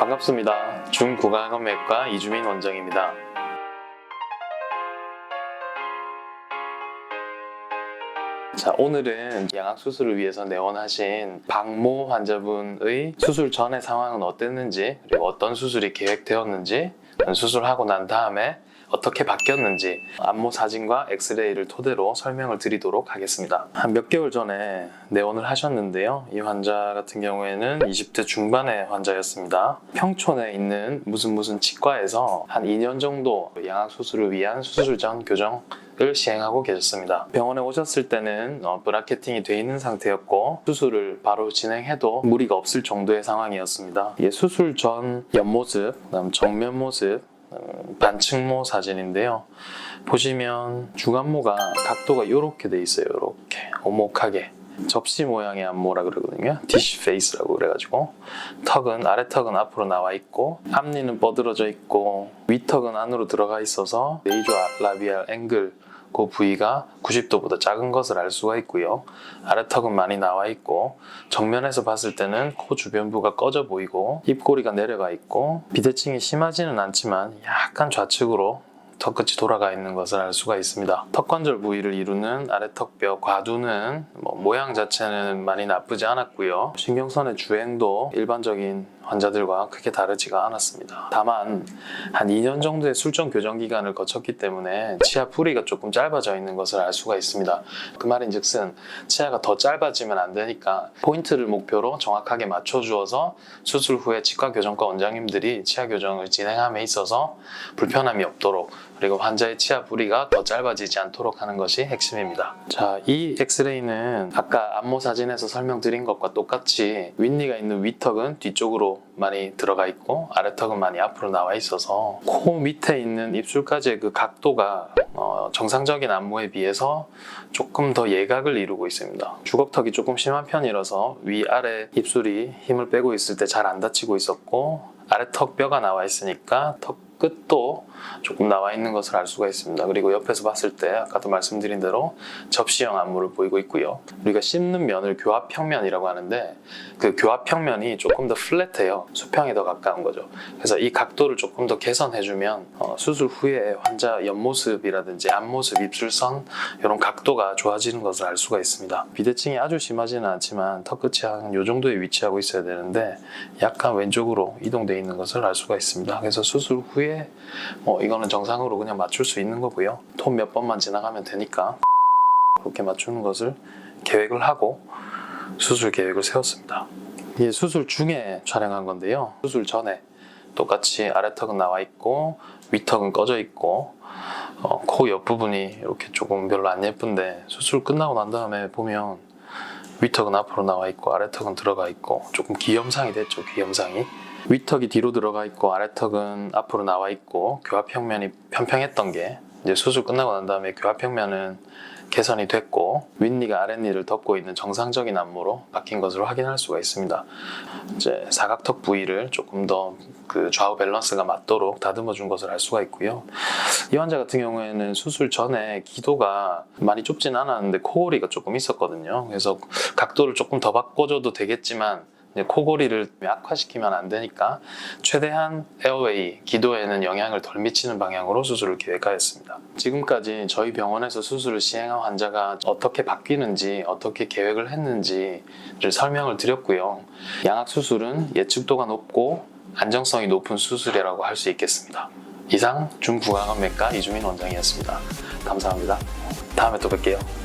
반갑습니다. 중구강암외과 이주민 원장입니다. 자, 오늘은 양악 수술을 위해서 내원하신 박모 환자분의 수술 전의 상황은 어땠는지, 그리고 어떤 수술이 계획되었는지, 수술하고 난 다음에 어떻게 바뀌었는지 안모 사진과 엑스레이를 토대로 설명을 드리도록 하겠습니다. 한 몇 개월 전에 내원을 하셨는데요. 이 환자 같은 경우에는 20대 중반의 환자였습니다. 평촌에 있는 무슨 무슨 치과에서 한 2년 정도 양악 수술을 위한 수술 전 교정 을 시행하고 계셨습니다. 병원에 오셨을 때는 어, 브라케팅이 돼 있는 상태였고 수술을 바로 진행해도 무리가 없을 정도의 상황이었습니다. 이 수술 전 옆모습, 그다음 정면 모습, 음, 반측모 사진인데요. 보시면 중안모가 각도가 이렇게 돼 있어요. 이렇게 오목하게. 접시 모양의 안모라 그러거든요. 디시 페이스라고 그래가지고 턱은 아래 턱은 앞으로 나와 있고 앞니는 뻗어져 있고 위 턱은 안으로 들어가 있어서 레이저 라비알 앵글 그 부위가 90도보다 작은 것을 알 수가 있고요. 아래 턱은 많이 나와 있고 정면에서 봤을 때는 코 주변부가 꺼져 보이고 입꼬리가 내려가 있고 비대칭이 심하지는 않지만 약간 좌측으로 턱끝이 돌아가 있는 것을 알 수가 있습니다. 턱관절 부위를 이루는 아래턱뼈 과두는 뭐 모양 자체는 많이 나쁘지 않았고요. 신경선의 주행도 일반적인 환자들과 크게 다르지가 않았습니다. 다만 한 2년 정도의 술전 교정 기간을 거쳤기 때문에 치아 뿌리가 조금 짧아져 있는 것을 알 수가 있습니다. 그 말인즉슨 치아가 더 짧아지면 안 되니까 포인트를 목표로 정확하게 맞춰주어서 수술 후에 치과 교정과 원장님들이 치아 교정을 진행함에 있어서 불편함이 없도록 그리고 환자의 치아 뿌리가 더 짧아지지 않도록 하는 것이 핵심입니다. 자, 이 엑스레이는 아까 안모 사진에서 설명드린 것과 똑같이 윗니가 있는 위턱은 뒤쪽으로 많이 들어가 있고 아래턱은 많이 앞으로 나와 있어서 코 밑에 있는 입술까지의 그 각도가 어, 정상적인 안모에 비해서 조금 더 예각을 이루고 있습니다. 주걱턱이 조금 심한 편이라서 위아래 입술이 힘을 빼고 있을 때 잘 안 다치고 있었고 아래 턱 뼈가 나와 있으니까 턱 끝도 조금 나와 있는 것을 알 수가 있습니다. 그리고 옆에서 봤을 때 아까도 말씀드린 대로 접시형 안무를 보이고 있고요. 우리가 씹는 면을 교합평면이라고 하는데 그 교합평면이 조금 더 플랫해요. 수평에 더 가까운 거죠. 그래서 이 각도를 조금 더 개선해주면 어, 수술 후에 환자 옆모습이라든지 앞모습, 입술선 이런 각도가 좋아지는 것을 알 수가 있습니다. 비대칭이 아주 심하지는 않지만 턱끝이 한이 정도에 위치하고 있어야 되는데 약간 왼쪽으로 이동되어 있는 것을 알 수가 있습니다. 그래서 수술 후에 뭐 이거는 정상으로 그냥 맞출 수 있는 거고요. 톤 몇 번만 지나가면 되니까 그렇게 맞추는 것을 계획을 하고 수술 계획을 세웠습니다. 이게 수술 중에 촬영한 건데요. 수술 전에 똑같이 아래턱은 나와 있고 위턱은 꺼져 있고 어, 코 옆부분이 이렇게 조금 별로 안 예쁜데 수술 끝나고 난 다음에 보면 위턱은 앞으로 나와 있고 아래턱은 들어가 있고 조금 기염상이 됐죠 기염상이 위턱이 뒤로 들어가 있고 아래턱은 앞으로 나와 있고 교합평면이 평평했던 게 이제 수술 끝나고 난 다음에 교합평면은 개선이 됐고 윗니가 아랫니를 덮고 있는 정상적인 안무로 바뀐 것으로 확인할 수가 있습니다. 이제 사각턱 부위를 조금 더 그 좌우 밸런스가 맞도록 다듬어 준 것을 알 수가 있고요. 이 환자 같은 경우에는 수술 전에 기도가 많이 좁진 않았는데 코골이가 조금 있었거든요. 그래서 각도를 조금 더 바꿔줘도 되겠지만 코골이를 약화시키면 안 되니까 최대한 에어웨이, 기도에는 영향을 덜 미치는 방향으로 수술을 계획하였습니다. 지금까지 저희 병원에서 수술을 시행한 환자가 어떻게 바뀌는지, 어떻게 계획을 했는지를 설명을 드렸고요. 양악 수술은 예측도가 높고 안정성이 높은 수술이라고 할 수 있겠습니다. 이상 중구강암외과 이주민 원장이었습니다. 감사합니다. 다음에 또 뵐게요.